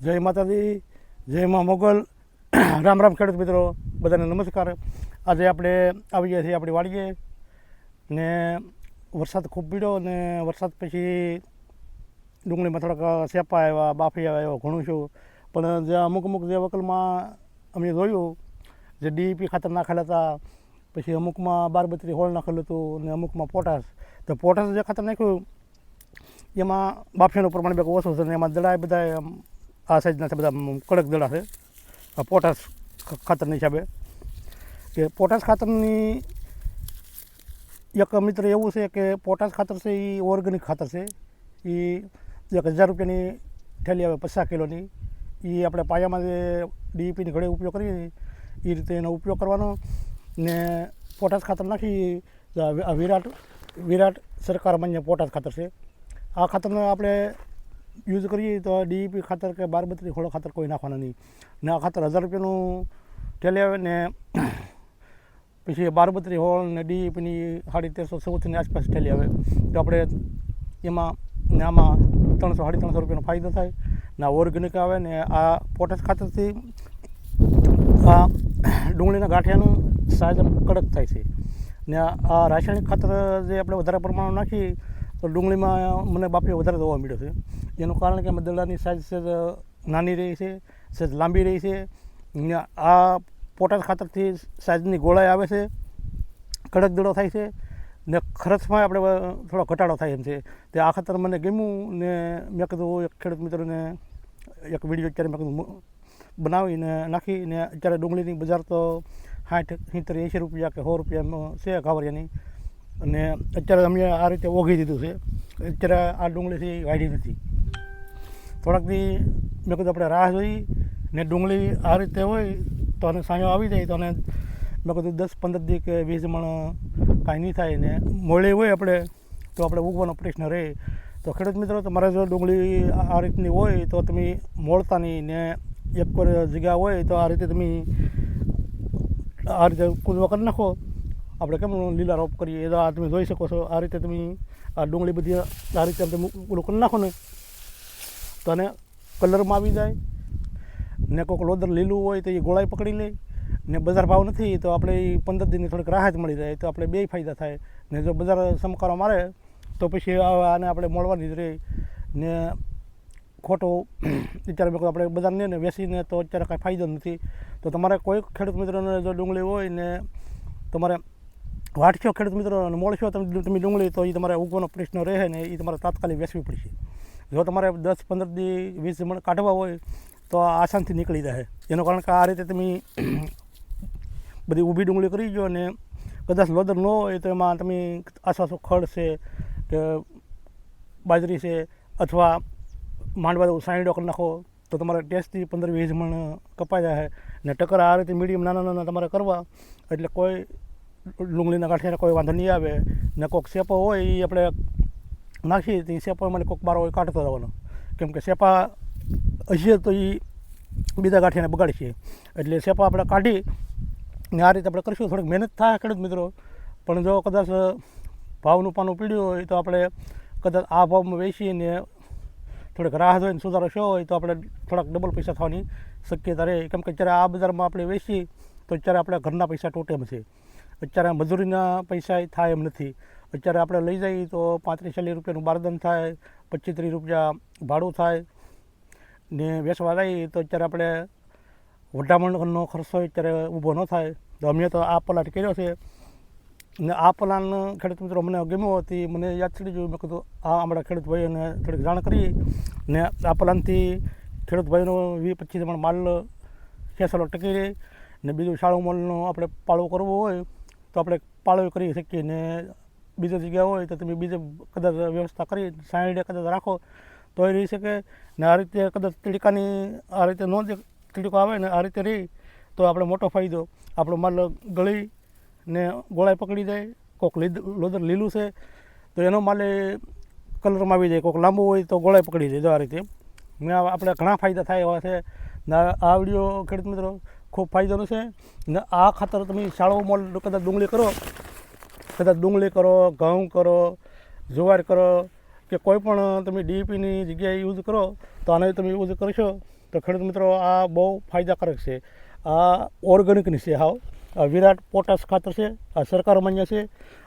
જય માતાજી, જય મા મોગલ. રામ રામ ખેડૂત મિત્રો, બધાને નમસ્કાર. આજે આપણે આવી ગયા છીએ આપણી વાડીએ ને વરસાદ ખૂબ પીડ્યો ને વરસાદ પછી ડુંગળીમાં થોડાક સેપા આવ્યા, બાફી આવ્યા એવા ઘણું છું. પણ જે અમુક અમુક જે વકલમાં અમે જોયું, જે ડીઈપી ખાતર નાખેલા હતા, પછી અમુકમાં બાર બત્રી હોળ નાખેલું હતું ને અમુકમાં પોટાશ. તો પોટાશ જે ખાતર નાખ્યું, એમાં બાફીનું પ્રમાણ બે ઓછું છે ને એમાં દડાય બધા આ સાઈઝના છે બધા કડક દડા છે. પોટાશ ખાતરના હિસાબે. કે પોટાશ ખાતરની એક મિત્ર એવું છે કે પોટાશ ખાતર છે એ ઓર્ગેનિક ખાતર છે. એ એક હજાર રૂપિયાની થેલી આવે પચાસ કિલોની. એ આપણે પાયામાં જે ડીઈપીની ઘડે ઉપયોગ કરીએ એ રીતે એનો ઉપયોગ કરવાનો ને પોટાશ ખાતર નાખી વિરાટ વિરાટ સરકાર માન્ય પોટાશ ખાતર છે. આ ખાતરનો આપણે યુઝ કરીએ તો ડીઈપી ખાતર કે બાર બત્રી ખોળો ખાતર કોઈ નાખવાના નહીં. ને આ ખાતર હજાર રૂપિયાનું ઠેલી આવે ને પછી બાર બત્રી હોળ ને ડીઈપીની સાડી તેરસો ચૌદની આસપાસ ઠેલી આવે. તો આપણે એમાં ને આમાં ત્રણસો સાડી ત્રણસો રૂપિયાનો ફાયદો થાય. ને ઓર્ગેનિક આવે ને આ પોટેશ ખાતરથી આ ડુંગળીના ગાંઠિયાનું સાઈઝ કડક થાય છે. ને આ રાસાયણિક ખાતર જે આપણે વધારે પ્રમાણમાં નાખીએ તો ડુંગળીમાં મને બાફી વધારે જોવા મળ્યો છે. એનું કારણ કે દડાની સાઈઝ છે નાની રહી છે સહેજ લાંબી રહી છે. આ પોટાશ ખાતરથી સાઈઝની ગોળાઈ આવે છે, કડક દડો થાય છે, ને ખર્ચમાં આપણે થોડો ઘટાડો થાય એમ છે. તે આ ખાતર મને ગમ્યું ને મેં કીધું એક ખેડૂત મિત્રોને એક વીડિયો અત્યારે મેં કીધું બનાવીને નાખીને અત્યારે ડુંગળીની બજાર તો સાઠ સિત્તેર એંસી રૂપિયા કે સો રૂપિયામાં છે કાવરિયાની અને અત્યારે અમે આ રીતે ઓઘી દીધું છે. અત્યારે આ ડુંગળીથી વાઢી નથી. થોડાક દી મેં કીધું આપણે રાહ જોઈ ને ડુંગળી આ રીતે હોય તો અને સાંયો આવી જાય તો અને મેં કીધું દસ પંદર દી કે વીસ મણ કાંઈ નહીં થાય ને મોડી હોય આપણે તો આપણે ઉગવાનો પ્રશ્ન રહે. તો ખેડૂત મિત્રો, તમારે જો ડુંગળી આ રીતની હોય તો તમે મોળતા નહીં ને એક જગ્યા હોય તો આ રીતે તમે આ રીતે કૂદવા કરી નાખો. આપણે કેમ લીલા રોપ કરીએ? એ આ તમે જોઈ શકો છો. આ રીતે તમે આ ડુંગળી બધી આ રીતે તમે કરી નાખો ને. તો એને કલરમાં આવી જાય. ને કોઈક લોદર લીલું હોય તો એ ગોળાઈ પકડી લે. ને બજાર ભાવ નથી તો આપણે એ પંદર દિનની થોડીક રાહત મળી જાય તો આપણે બે ફાયદા થાય. ને જો બજાર સમકારો મારે તો પછી આને આપણે મળવાની જ રહે. ને ખોટો અત્યારે મેં આપણે બજારને ને વેસીને તો અત્યારે કાંઈ ફાયદો નથી. તો તમારે કોઈ ખેડૂત મિત્રોને જો ડુંગળી હોય ને તમારે વાટશો ખેડૂત મિત્રો અને મોળશો તમે તમે ડુંગળી તો એ તમારે ઉગવાનો પ્રશ્ન રહે ને એ તમારે તાત્કાલિક વેચવી પડશે. જો તમારે દસ, પંદર દી, વીસ મણ કાઢવા હોય, તો આસાનથી નીકળી જાય. એનું કારણ કે આ રીતે તમે બધી ઊભી ડુંગળી કરી ગયો અને કદાચ લોદર ન હોય, તો એમાં તમે આસાસો ખડ છે કે બાજરી છે અથવા માંડવા સાઈડો કરી નાખો, તો તમારે ટેસ્ટથી પંદર, વીસ મણ કપાઈ જાય ને ટકર આ રીતે મીડિયમ નાના નાના તમારે કરવા, એટલે કોઈ ડુંગળીના કાંઠે કોઈ વાંધો નહીં આવે. ને કોઈક સેપો હોય એ આપણે નાખીએ તો એ સેપો મને કોઈક બારો કાઢતો રહેવાનો કેમ કે સેપા હશે તો એ બીજા ગાંઠિયાને બગાડશે એટલે સેપા આપણે કાઢી ને આ રીતે આપણે કરીશું થોડીક મહેનત થાય ખેડૂત મિત્રો પણ જો કદાચ ભાવનું પાનું પીડ્યું હોય તો આપણે કદાચ આ ભાવમાં વેચીને થોડીક રાહ જોઈને સુધારો શો હોય તો આપણે થોડાક ડબલ પૈસા થવાની શક્યતા રહે કેમ કે અત્યારે આ બજારમાં આપણે વેચીએ તો અત્યારે આપણે ઘરના પૈસા તૂટે એમ છે અત્યારે મજૂરીના પૈસા થાય એમ નથી અત્યારે આપણે લઈ જઈએ તો પાંત્રીસ ચાલીસ રૂપિયાનું બારદન થાય, પચીસ ત્રીસ રૂપિયા ભાડું થાય. ને વેચવા જઈએ તો અત્યારે આપણે વઢામણનો ખર્ચો અત્યારે ઊભો ન થાય. તો અમે તો આ પલાટ કર્યો છે. ને આ પ્લાન ખેડૂત મિત્રો મને ગમ્યો હતી મને યાદ ચડી ગયું મેં કીધું આ અમારા ખેડૂત ભાઈઓને થોડીક જાણ કરી ને આ પ્લાનથી ખેડૂત ભાઈનો વીસ પચીસ મણ માલ ખેસલો ટકી રહે. ને બીજું શાળુ મોલનો આપણે પાળો કરવો હોય, તો આપણે પાળો કરી શકીએ. ને બીજી જગ્યા હોય તો તમે બીજે કદાચ વ્યવસ્થા કરી સાઈડે કદાચ રાખો. તો એ રહી શકે ને આ રીતે કદાચ તીડકાની આ રીતે નો જે તીડકો આવે ને આ રીતે રહી, તો આપણે મોટો ફાયદો. આપણો માલ ગળી ને ગોળાઈ પકડી જાય, કોક લીદ, લોદર લીલું છે, તો એનો માલ કલરમાં આવી જાય કોઈક લાંબુ હોય તો ગોળાઈ પકડી જાય, જો આ રીતે. ને આપણે ઘણા ફાયદા થાય એવા છે. ને આ વીડિયો ખેડૂત મિત્રો ખૂબ ફાયદાનો છે. ને આ ખાતર તમે શાળો મોલ કદાચ ડુંગળી કરો કદાચ ડુંગળી કરો, ઘઉં કરો, જુવાર કરો કે કોઈ પણ તમે ડીપીની જગ્યાએ યુઝ કરો, તો આને તમે યુઝ કરશો, તો ખેડૂત મિત્રો, આ બહુ ફાયદાકારક છે. આ ઓર્ગેનિકની છે હાવ. વિરાટ પોટાશ ખાતર છે, આ સરકાર માન્ય છે,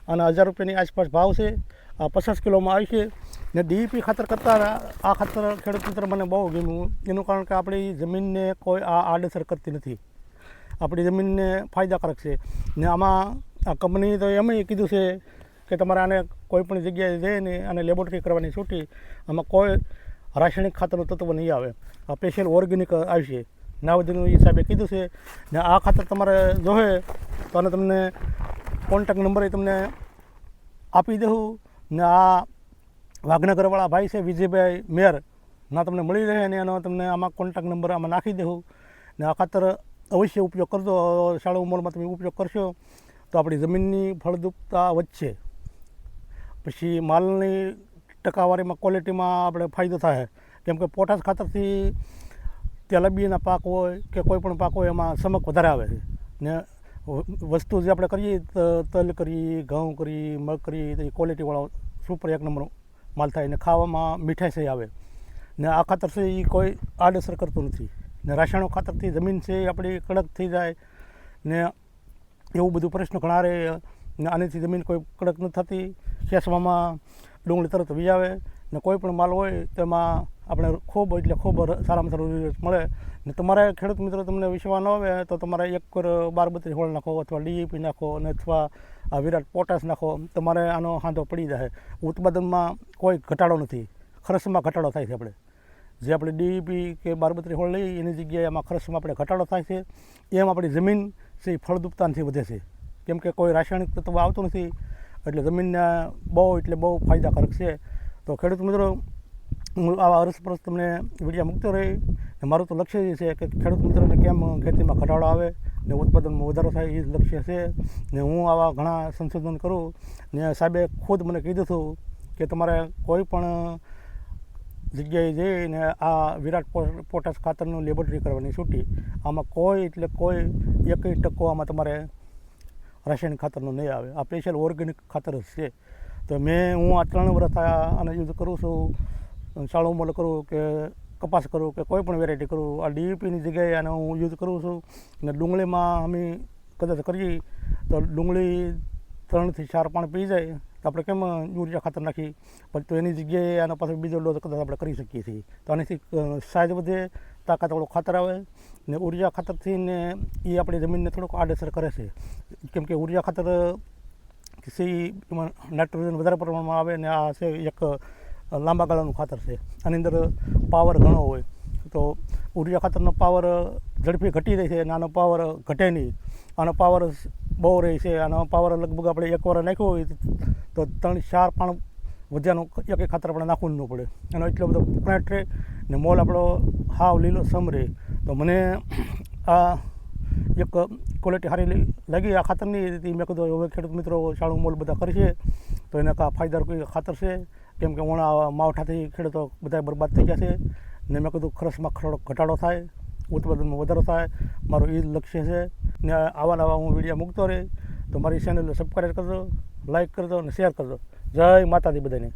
અને હજાર રૂપિયાની આસપાસ ભાવ છે, આ પચાસ કિલોમાં આવી છે, ને ડીઈપી ખાતર કરતાં આ ખાતર ખેડૂત મિત્ર મને બહુ ગમ્યું. એનું કારણ કે આપણી જમીનને કોઈ આ આડઅસર કરતી નથી. આપણી જમીનને ફાયદાકારક છે. ને આમાં આ કંપની તો એમ કીધું છે કે તમારે આને કોઈ પણ જગ્યાએ જઈને આને લેબોરેટરી કરવાની છૂટી, આમાં કોઈ રાસાયણિક ખાતરનું તત્વ નહીં આવે. આ સ્પેશિયલ ઓર્ગેનિક આવશે. નાવદીનું હિસાબે કીધું છે ને આ ખાતર તમારે જોવે તો આને તમને કોન્ટેક નંબર તમને આપી દઉં ને આ વાઘનગરવાળા ભાઈ છે, વિજયભાઈ મેર, ના તમને મળી રહે ને એનો તમને આમાં કોન્ટેક્ટ નંબર આમાં નાખી દઉં ને આ ખાતર અવશ્ય ઉપયોગ કરજો. શાળા ઉંમરમાં તમે ઉપયોગ કરશો. તો આપણી જમીનની ફળદ્રુપતા વધશે. પછી માલની ટકાવારીમાં ક્વોલિટીમાં આપણે ફાયદો થાય. કેમ કે પોટાશ ખાતરથી તેલબીના પાક હોય કે કોઈ પણ પાક હોય, એમાં સમક વધારે આવે છે. ને વસ્તુ જે આપણે કરીએ તલ કરી, ઘઉં કરી, મગ કરી એ ક્વોલિટીવાળો સુપર એક નંબર માલ થાય ને ખાવામાં મીઠાઈ સહી આવે. ને આ ખાતર છે એ કોઈ આડઅસર કરતું નથી. ને રાસાયણિક ખાતરથી જમીન છે એ આપણી કડક થઈ જાય. ને એવું બધું પ્રશ્ન ઘણા રહે ને આનાથી જમીન કોઈ કડક નથી થતી. ખેસવામાં ડુંગળી તરત વી ને કોઈ પણ માલ હોય, તેમાં આપણે ખૂબ, એટલે ખૂબ સારામાં સારું રિઝલ્ટ મળે. ને તમારે ખેડૂત મિત્રો તમને વિશ્વાસ ન આવે, તો તમારે એક બાર બત્રીસ હોળ નાખો, અથવા ડીઈપી નાખો અને અથવા વિરાટ પોટાશ નાખો. તમારે આનો હાંધો પડી જાય. ઉત્પાદનમાં કોઈ ઘટાડો નથી. ખર્ચમાં ઘટાડો થાય છે આપણે. જે આપણે ડીઈપી કે બારબત્રી હોળ લઈ, એની જગ્યાએ એમાં ખર્ચમાં આપણે ઘટાડો થાય છે. એમ આપણી જમીન છે એ ફળદ્રુપતાથી વધે છે. કેમ કે કોઈ રાસાયણિક તત્વ આવતું નથી, એટલે જમીનને બહુ, એટલે બહુ ફાયદાકારક છે. તો ખેડૂત મિત્રો, હું આવા અરસપરસ તમને વિડીયા મૂકતો રહી. મારું તો લક્ષ્ય એ છે કે ખેડૂત મિત્રોને કેમ ખેતીમાં ઘટાડો આવે ને ઉત્પાદનમાં વધારો થાય એ જ લક્ષ્ય છે. ને હું આવા ઘણા સંશોધન કરું. ને સાહેબે ખુદ મને કીધું હતું કે તમારે કોઈ પણ જગ્યાએ જઈને આ વિરાટ પોટાશ ખાતરનું લેબોરેટરી કરવાની છૂટી. આમાં કોઈ, એટલે કોઈ એકય ટકો આમાં તમારે રાસાયણિક ખાતરનું નહીં આવે. આ સ્પેશિયલ ઓર્ગેનિક ખાતર જ છે. તો મેં, હું આ ત્રણ વર્ષ આને યુઝ કરું છું શાળાઓમાં કરું કે કપાસ કરું કે કોઈ પણ વેરાયટી કરું, આ ડીઈપીની જગ્યાએ આને હું યુઝ કરું છું. અને ડુંગળીમાં અમે કદાચ કરીએ તો ડુંગળી ત્રણથી ચાર પાણ પી જાય. તો આપણે કેમ યુરિયા ખાતર નાખી પછી તો એની જગ્યાએ આના પાછળ બીજો ડોઝ કદાચ આપણે કરી શકીએ છીએ. તો આનાથી સાઇઝ વધે તાકાતવાળું ખાતર આવે, ને ઊર્જા ખાતરથી ને એ આપણી જમીનને થોડુંક આડઅસર કરે છે. કેમ કે ઊર્જા ખાતર, સી, એમાં નાઇટ્રોજન વધારે પ્રમાણમાં આવે ને આ છે એક લાંબા ગાળાનું ખાતર છે. આની અંદર પાવર ઘણો હોય. તો ઊર્જા ખાતરનો પાવર ઝડપી ઘટી જાય છે અને આનો પાવર ઘટે નહીં. આનો પાવર બહુ રહે છે આનો પાવર લગભગ આપણે એક વાર નાખ્યો હોય તો ત્રણ, ચાર પાણ વધ્યાનું એક ખાતર આપણે નાખવું ન પડે. એનો એટલો બધો પ્લાન્ટ રહે ને મોલ આપણો હાવ લીલો સમ રહે. તો મને આ એક ક્વોલિટી સારી લાગી આ ખાતરની. મેં કીધું હવે ખેડૂત મિત્રો શાળું મોલ બધા કરશે તો એને કા ફાયદાર કોઈ ખાતર છે? કેમ કે ઓણા માવઠાથી ખેડૂતો બધા બરબાદ થઈ ગયા છે. ને મેં કીધું ખર્ચમાં ખરડો ઘટાડો થાય, ઉત્પાદનમાં વધારો થાય. મારું એ લક્ષ્ય છે. ને આવા નવા હું વીડિયો મૂકતો રહે તો મારી ચેનલને સબસ્ક્રાઈબ કરજો લાઈક કરજો અને શેર કરજો. જય માતાજી બધાને.